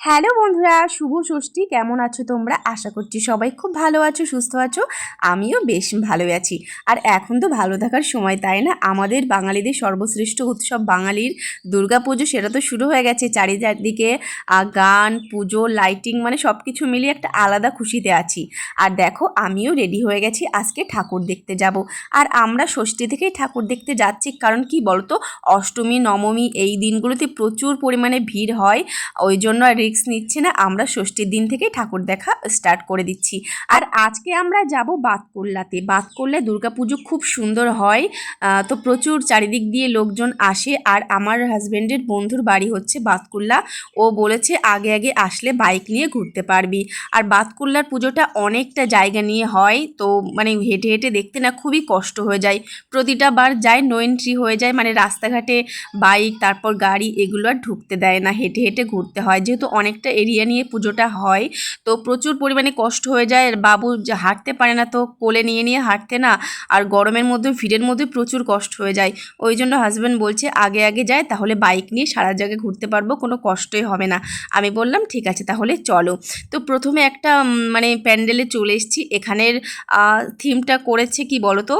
Hello বন্ধুরা, শুভ ষষ্ঠী। কেমন আছো তোমরা? আশা করছি সবাই খুব ভালো আছো, সুস্থ আছো। আমিও বেশ ভালোই আছি। আর এখন তো ভালো থাকার সময়, তাই না? আমাদের বাঙালিদের সর্বশ্রেষ্ঠ উৎসব বাঙালির দুর্গা পুজো সেটা তো শুরু হয়ে গেছে চারিদিকে। গান, পুজো লাইটিং মানে সব কিছু মিলিয়ে একটা আলাদা খুশিতে আছি। আর দেখো, আমিও রেডি হয়ে গেছি, আজকে ঠাকুর দেখতে যাব। আর আমরা ষষ্ঠী থেকেই ঠাকুর দেখতে যাচ্ছি, কারণ কি বলতো? অষ্টমী, নবমী এই দিনগুলোতে প্রচুর পরিমাণে ভিড় হয়। ওই জন্য আর রিস্ক নিচ্ছে না, আমরা ষষ্ঠীর দিন থেকে ঠাকুর দেখা স্টার্ট করে দিচ্ছি। আর আজকে আমরা যাব বাতকুল্লাতে। বাতকুল্লায় দুর্গাপুজো খুব সুন্দর হয় তো প্রচুর চারিদিক দিয়ে লোকজন আসে। আর আমার হাজব্যান্ডের বন্ধুর বাড়ি হচ্ছে বাতকুল্লা। ও বলেছে, আগে আগে আসলে বাইক নিয়ে ঘুরতে পারবি। আর বাতকুল্লার পুজোটা অনেকটা জায়গা নিয়ে হয়, তো মানে হেঁটে হেঁটে দেখতে না খুবই কষ্ট হয়ে যায়। প্রতিটা বার যায় নো এন্ট্রি হয়ে যায় মানে রাস্তাঘাটে বাইক তারপর গাড়ি, এগুলো আর ঢুকতে দেয় না। হেঁটে হেঁটে ঘুরতে হয়। যেহেতু অনেকটা এরিয়া নিয়ে পুজোটা হয়। তো প্রচুর পরিমাণে কষ্ট হয়ে যায়। বাবু হাঁটতে পারে না তো কোলে নিয়ে নিয়ে হাঁটতে না। আর গরমের মধ্যে, ভিড়ের মধ্যে প্রচুর কষ্ট হয়ে যায়। ওই জন্য হাজব্যান্ড বলছে, আগে আগে যায়, তাহলে বাইক নিয়ে সারা জায়গায় ঘুরতে পারব, কোনো কষ্টই হবে না। আমি বললাম, ঠিক আছে, তাহলে চলো। তো প্রথমে একটা মানে প্যান্ডেলে চলে এসেছি। এখানের থিমটা করেছে কি বলো তো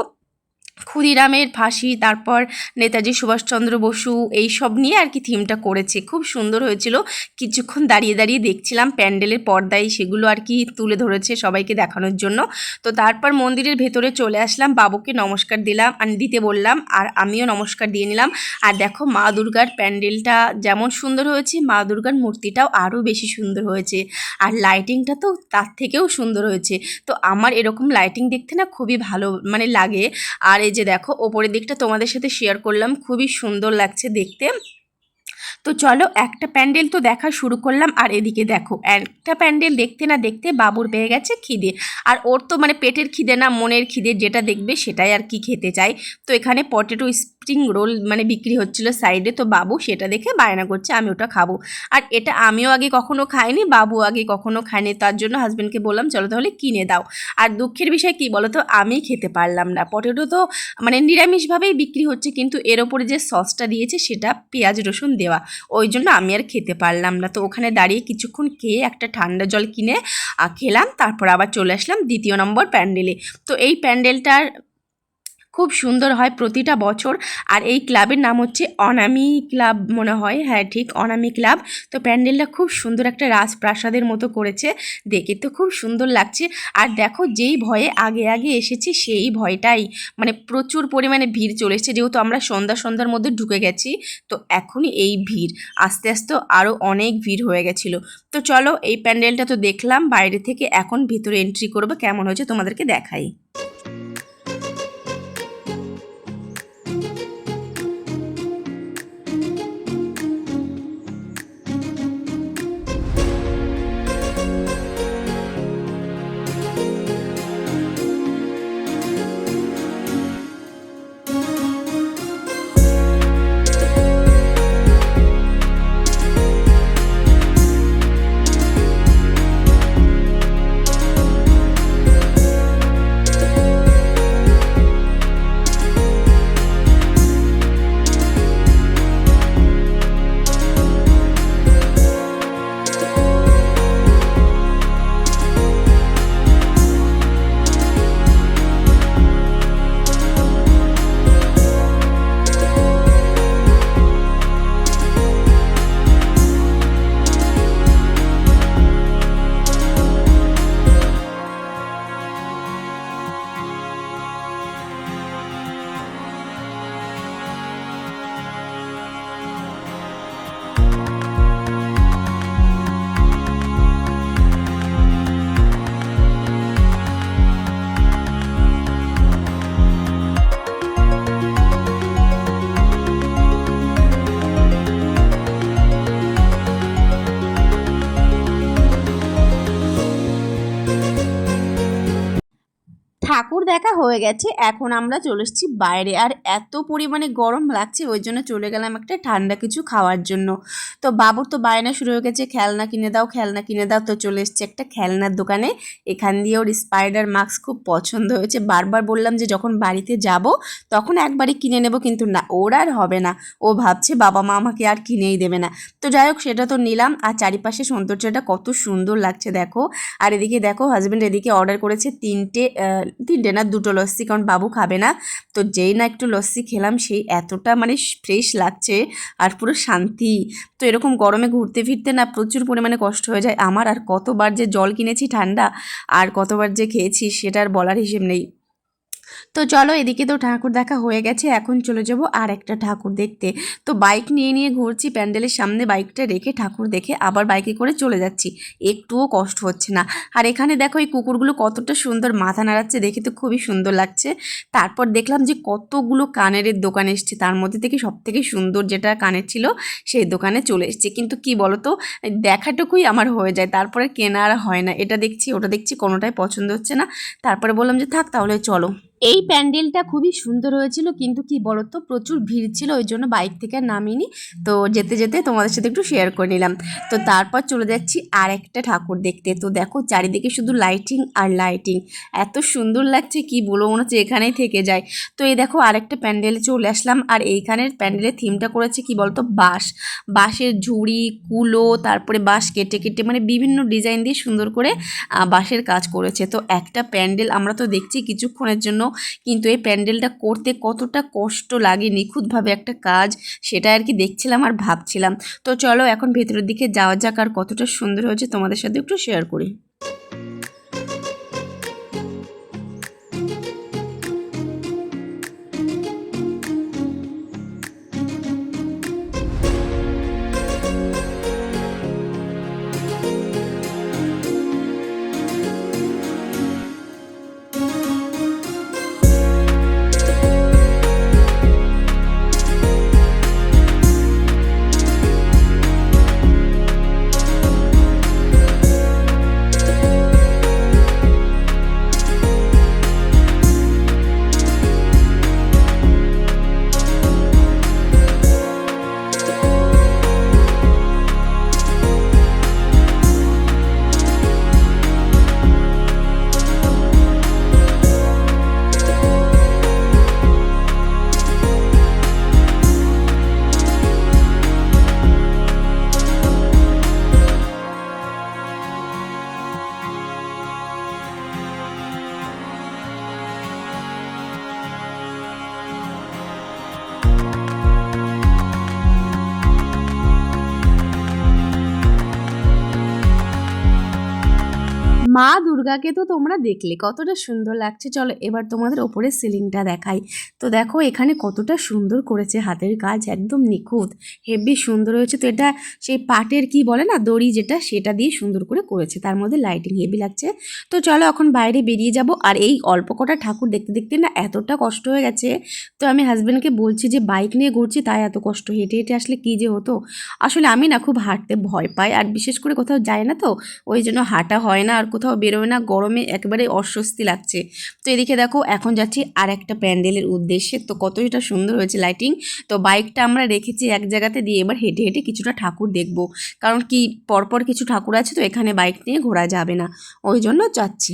ক্ষুদিরামের ফাঁসি, তারপর নেতাজি সুভাষচন্দ্র বসু এই সব নিয়ে আর কি থিমটা করেছে। খুব সুন্দর হয়েছিল। কিছুক্ষণ দাঁড়িয়ে দাঁড়িয়ে দেখছিলাম প্যান্ডেলের পর্দায় সেগুলো আর কি তুলে ধরেছে সবাইকে দেখানোর জন্য। তো তারপর মন্দিরের ভেতরে চলে আসলাম, বাবুকে নমস্কার দিলাম আর দিতে বললাম, আর আমিও নমস্কার দিয়ে নিলাম। আর দেখো মা দুর্গার প্যান্ডেলটা যেমন সুন্দর হয়েছে, মা দুর্গার মূর্তিটাও আরও বেশি সুন্দর হয়েছে। আর লাইটিংটা তো তার থেকেও সুন্দর হয়েছে। তো আমার এরকম লাইটিং দেখতে না খুবই ভালো মানে লাগে। আর এই যে দেখো, ওপরের দিকটা তোমাদের সাথে শেয়ার করলাম, খুবই সুন্দর লাগছে দেখতে। তো চলো, একটা প্যান্ডেল তো দেখা শুরু করলাম, আর এদিকে দেখো, একটা প্যান্ডেল দেখতে না দেখতে বাবুর পেয়ে গেছে খিদে। আর ওর তো মানে পেটের খিদে না, মনের খিদে, যেটা দেখবে সেটাই আর কি খেতে চাই তো এখানে পটেটো স্প্রিং রোল মানে বিক্রি হচ্ছিল সাইডে তো বাবু সেটা দেখে বায়না করছে, আমি ওটা খাব। আর এটা আমিও আগে কখনো খাইনি, বাবু আগে কখনো খাইনি তার জন্য হাজব্যান্ডকে বললাম, চলো তাহলে কিনে দাও। আর দুঃখের বিষয় কি বলো তো আমি খেতে পারলাম না। পটেটো তো মানে নিরামিষভাবেই বিক্রি হচ্ছে, কিন্তু এর ওপরে যে সসটা দিয়েছে, সেটা পেঁয়াজ, রসুন দেওয়া। ওই জন্য আমি আর খেতে পারলাম না। তো ওখানে দাঁড়িয়ে কিছুক্ষণ খেয়ে একটা ঠান্ডা জল কিনে খেলাম, তারপর আবার চলে আসলাম দ্বিতীয় নম্বর প্যান্ডেলে। তো এই প্যান্ডেলটার খুব সুন্দর হয় প্রতিটা বছর। আর এই ক্লাবের নাম হচ্ছে অনামি ক্লাব মনে হয়। হ্যাঁ ঠিক, অনামি ক্লাব। তো প্যান্ডেলটা খুব সুন্দর একটা রাজপ্রাসাদের মতো করেছে। দেখে তো খুব সুন্দর লাগছে। আর দেখো, যেই ভয়ে আগে আগে এসেছি সেই ভয়টাই। মানে প্রচুর পরিমাণে ভিড় চলে এসেছে। যেহেতু আমরা সন্ধ্যা সন্ধ্যার মধ্যে ঢুকে গেছি, তো এখনই এই ভিড়। আস্তে আস্তে আরও অনেক ভিড় হয়ে গেছিল। তো চলো, এই প্যান্ডেলটা তো দেখলাম। বাইরে থেকে এখন ভিতরে এন্ট্রি করব। কেমন হয়েছে তোমাদেরকে দেখাই। দেখা হয়ে গেছে। এখন আমরা চলে এসেছি বাইরে। আর এত পরিমাণে গরম লাগছে, ওই জন্য চলে গেলাম একটা ঠান্ডা কিছু খাওয়ার জন্য। তো বাবুর তো বায়না শুরু হয়ে গেছে, খেলনা কিনে দাও, খেলনা কিনে দাও। তো চলে এসছে একটা খেলনার দোকানে। এখান দিয়ে ওর স্পাইডার মাস্ক খুব পছন্দ হয়েছে। বারবার বললাম যে যখন বাড়িতে যাব, তখন একবারই কিনে নেব, কিন্তু না, ওর আর হবে না। ও ভাবছে বাবা মা আমাকে আর কিনেই দেবে না। তো যাই হোক, সেটা তো নিলাম। আর চারিপাশে সৌন্দর্যটা কত সুন্দর লাগছে, দেখো। আর এদিকে দেখো হাজব্যান্ড এদিকে অর্ডার করেছে তিনটে তিনটে না দুটো লস্যি, কারণ বাবু খাবে না। তো যেই না একটু লস্যি খেলাম, সেই এতটা মানে ফ্রেশ লাগছে আর পুরো শান্তি। তো এরকম গরমে ঘুরতে ফিরতে না প্রচুর পরিমাণে কষ্ট হয়ে যায়। আমার আর কতবার যে জল কিনেছি ঠান্ডা, আর কতবার যে খেয়েছি, সেটার বলার হিসেব নেই। তো চলো এদিকে তো ঠাকুর দেখা হয়ে গেছে, এখন চলে যাব আর একটা ঠাকুর দেখতে। তো বাইক নিয়ে নিয়ে ঘুরছি, প্যান্ডেলের সামনে বাইকটা রেখে ঠাকুর দেখে আবার বাইকে করে চলে যাচ্ছি। একটুও কষ্ট হচ্ছে না। আর এখানে দেখো এই কুকুরগুলো কতটা সুন্দর মাথা নাড়াচ্ছে, দেখে তো খুবই সুন্দর লাগছে। তারপর দেখলাম যে কতগুলো কানের দোকান এসছে, তার মধ্যে থেকে সব থেকে সুন্দর যেটা কানের ছিল, সেই দোকানে চলে এসছে। কিন্তু কি বলতো, দেখাটুকুই আমার হয়ে যায়, তারপরে কেনা আর হয় না। এটা দেখছি, ওটা দেখছি, কোনোটাই পছন্দ হচ্ছে না। তারপরে বললাম যে থাক তাহলে চলো। এই প্যান্ডেলটা খুবই সুন্দর হয়েছিল, কিন্তু কি বলতো, প্রচুর ভিড় ছিল, ওই জন্য বাইক থেকে নামিনি। তো যেতে যেতে তোমাদের সাথে একটু শেয়ার করে নিলাম। তো তারপর চলে যাচ্ছি আর একটা ঠাকুর দেখতে। তো দেখো, চারিদিকে শুধু লাইটিং আর লাইটিং এত সুন্দর লাগছে, কি বলব, মনে হচ্ছে এখানেই থেকে যায়। তো এই দেখো, আরেকটা প্যান্ডেলে চলে আসলাম, আর এইখানের প্যান্ডেলের থিমটা করেছে কি বলতো, বাঁশ। বাঁশের ঝুড়ি, কুলো, তারপরে বাঁশ কেটে কেটে মানে বিভিন্ন ডিজাইন দিয়ে সুন্দর করে বাঁশের কাজ করেছে। তো একটা প্যান্ডেল আমরা তো দেখছি কিছুক্ষণের জন্য কিন্তু এই প্যান্ডেলটা করতে কতটা কষ্ট লাগে, নিখুঁতভাবে একটা কাজ, সেটা আর কি দেখছিলাম আর ভাবছিলাম। তো চলো এখন ভেতরের দিকে যাওয়া যাক আর কতটা সুন্দর হয়েছে তোমাদের সাথে একটু শেয়ার করি। মা দুর্গাকে তো তোমরা দেখলে, কতটা সুন্দর লাগছে। চলো এবার তোমাদের ওপরের সিলিংটা দেখাই। তো দেখো এখানে কতটা সুন্দর করেছে হাতের কাজ, একদম নিখুঁত হেভি সুন্দর হয়েছে। তো এটা সেই পাটের কি বলে না, দড়ি যেটা, সেটা দিয়ে সুন্দর করে করেছে। তার মধ্যে লাইটিং হেভি লাগছে। তো চলো এখন বাইরে বেরিয়ে যাব। আর এই অল্প কটা ঠাকুর দেখতে দেখতে না এতটা কষ্ট হয়ে গেছে। তো আমি হাজব্যান্ডকে বলছি যে, বাইক নিয়ে ঘুরছি, তাই এত কষ্ট। হেঁটে হেঁটে আসলে কী যে হতো? আসলে আমি না খুব হাঁটতে ভয় পাই। আর বিশেষ করে কোথাও যায় না তো, ওই জন্য হাঁটা হয় না। আর কোথাও বেরোয় না, গরমে একেবারে অস্বস্তি লাগছে। তো এদিকে দেখো, এখন যাচ্ছি আর একটা প্যান্ডেলের উদ্দেশ্যে। তো কতটা সুন্দর হয়েছে লাইটিং তো বাইকটা আমরা রেখেছি এক জায়গাতে দিয়ে এবার হেঁটে হেঁটে কিছুটা ঠাকুর দেখব। কারণ কি, পরপর কিছু ঠাকুর আছে তো এখানে বাইক নিয়ে ঘোরা যাবে না। ওই জন্য যাচ্ছি।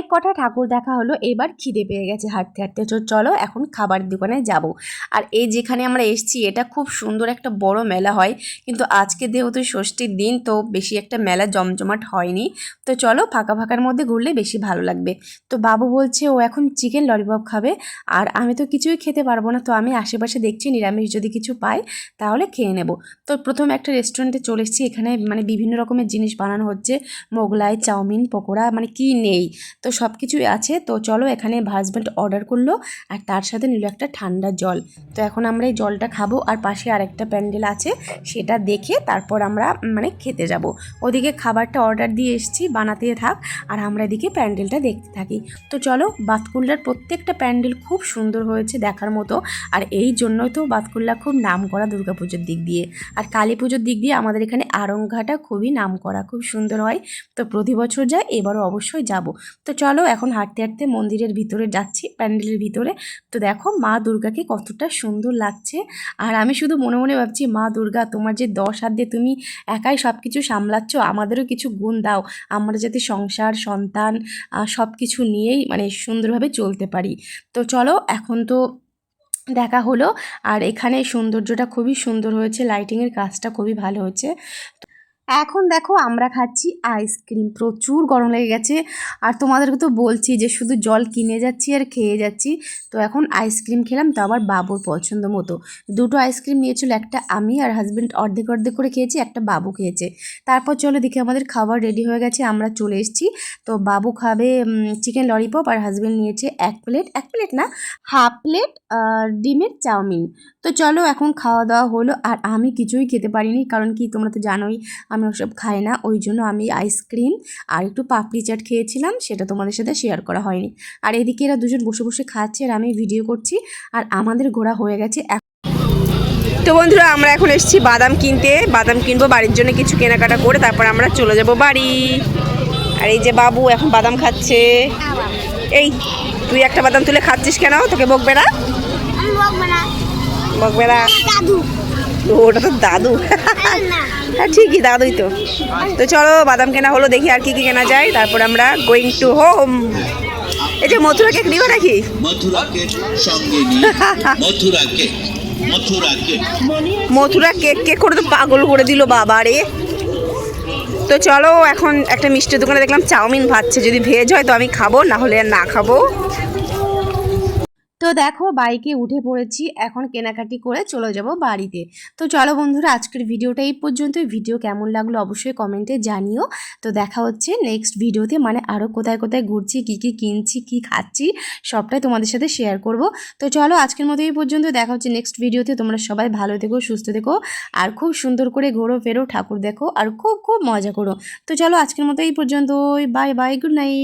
কটা ঠাকুর দেখা হলো, এবার খিদে পেয়ে গেছে হাঁটতে হাঁটতে। তো চলো এখন খাবার দোকানে যাব। আর এই যেখানে আমরা এসেছি, এটা খুব সুন্দর একটা বড় মেলা হয়। কিন্তু আজকে যেহেতু ষষ্ঠীর দিন, তো বেশি একটা মেলা জমজমাট হয়নি। তো চলো ফাঁকা ফাঁকার মধ্যে ঘুরলে বেশি ভালো লাগবে। তো বাবু বলছে, ও এখন চিকেন ললিপপ খাবে। আর আমি তো কিছুই খেতে পারব না। তো আমি আশেপাশে দেখছি, নিরামিষ যদি কিছু পাই, তাহলে খেয়ে নেব। তো প্রথম একটা রেস্টুরেন্টে চলে এসেছি। এখানে মানে বিভিন্ন রকমের জিনিস বানানো হচ্ছে। মোগলাই, চাউমিন, পকোড়া মানে কি নেই? তো সব কিছুই আছে। তো চলো এখানে হাজব্যান্ড অর্ডার করল আর তার সাথে নিল একটা ঠান্ডা জল। তো এখন আমরা এই জলটা খাব আর পাশে আরেকটা প্যান্ডেল আছে, সেটা দেখে তারপর আমরা মানে খেতে যাব। ওদিকে খাবারটা অর্ডার দিয়ে এসেছি বানাতে থাক আর আমরা এদিকে প্যান্ডেলটা দেখতে থাকি। তো চলো বাতকুল্লার প্রত্যেকটা প্যান্ডেল খুব সুন্দর হয়েছে দেখার মতো আর এই জন্যই তো বাতকুল্লা খুব নাম করা দুর্গাপুজোর দিক দিয়ে। আর কালী পুজোর দিক দিয়ে আমাদের এখানে আরংঘাটা খুবই নাম করা খুব সুন্দর হয়। তো প্রতি বছর যায় এবারও অবশ্যই যাব। তো চলো এখন হাঁটতে হাঁটতে মন্দিরের ভিতরে যাচ্ছি, প্যান্ডেলের ভিতরে। তো দেখো, মা দুর্গাকে কতটা সুন্দর লাগছে। আর আমি শুধু মনে মনে ভাবছি, মা দুর্গা, তোমার যে দশ হাত দিয়ে তুমি একাই সব কিছু সামলাচ্ছ, আমাদেরও কিছু গুণ দাও। আমরা যাতে সংসার, সন্তান সব কিছু নিয়েই মানে সুন্দরভাবে চলতে পারি। তো চলো, এখন তো দেখা হলো। আর এখানে সৌন্দর্যটা খুবই সুন্দর হয়েছে লাইটিংয়ের কাজটা খুবই ভালো হয়েছে। এখন দেখো আমরা খাচ্ছি আইসক্রিম। প্রচুর গরম লেগে গেছে। আর তোমাদেরকে তো বলছি যে শুধু জল কিনে যাচ্ছি আর খেয়ে যাচ্ছি। তো এখন আইসক্রিম খেলাম, তো আবার বাবুর পছন্দ মতো। দুটো আইসক্রিম নিয়েছিল, একটা আমি আর হাজব্যান্ড অর্ধেক অর্ধেক করে খেয়েছি, একটা বাবু খেয়েছে। তারপর চলো দেখি আমাদের খাবার রেডি হয়ে গেছে, আমরা চলে এসেছি। তো বাবু খাবে চিকেন ললিপপ আর হাজব্যান্ড নিয়েছে এক প্লেট এক প্লেট না হাফ প্লেট ডিমের চাউমিন। তো চলো এখন খাওয়া দাওয়া হলো, আর আমি কিছুই খেতে পারিনি, কারণ কি তোমরা তো জানোই, আমি ওসব খাই না ওই জন্য আমি আইসক্রিম আর একটু পাপড়ি চাট খেয়েছিলাম সেটা তোমাদের সাথে শেয়ার করা হয়নি। আর এদিকে এরা দুজন বসে বসে খাচ্ছে আর আমি ভিডিও করছি আর আমাদের ঘোরা হয়ে গেছে। তো বন্ধুরা আমরা এখন এসেছি বাদাম কিনতে। বাদাম কিনবো বাড়ির জন্য কিছু কেনাকাটা করে তারপর আমরা চলে যাব বাড়ি। আর এই যে বাবু এখন বাদাম খাচ্ছে। এই তুই একটা বাদাম তুলে খাচ্ছিস কেন? তোকে বকবে না। আমি না বকবে না ও, ওটা তো দাদু। হ্যাঁ ঠিকই দাদুই তো। তো চলো বাদাম কেনা হলো দেখি আর কি কি কেনা যায়। তারপর আমরা গোয়িং টু হোম এই যে মথুরা কেক নিবে নাকি? মথুরা কেক কেক করে তো পাগল করে দিল বাবা রে। তো চলো এখন একটা মিষ্টির দোকানে দেখলাম চাউমিন ভাজছে। যদি ভেজ হয় তো আমি খাব না হলে আর না খাব। তো দেখো বাইকে উঠে পড়েছি, এখন কেনাকাটি করে চলে যাব বাড়িতে। তো চলো বন্ধুরা, আজকের ভিডিওটা এই পর্যন্ত ভিডিও কেমন লাগল অবশ্যই কমেন্টে জানিও। তো দেখা হচ্ছে নেক্সট ভিডিওতে মানে আরও কোথায় কোথায় ঘুরছি, কী কী কিনছি, কী খাচ্ছি, সবটাই তোমাদের সাথে শেয়ার করব। তো চলো আজকের মতো এই পর্যন্ত, দেখা হচ্ছে নেক্সট ভিডিওতে। তোমরা সবাই ভালো থেকো, সুস্থ থেকো, আর খুব সুন্দর করে ঘোরো, ফেরো, ঠাকুর দেখো, আর খুব খুব মজা করো। তো চলো আজকের মতো এই পর্যন্ত বাই বাই গুড নাইট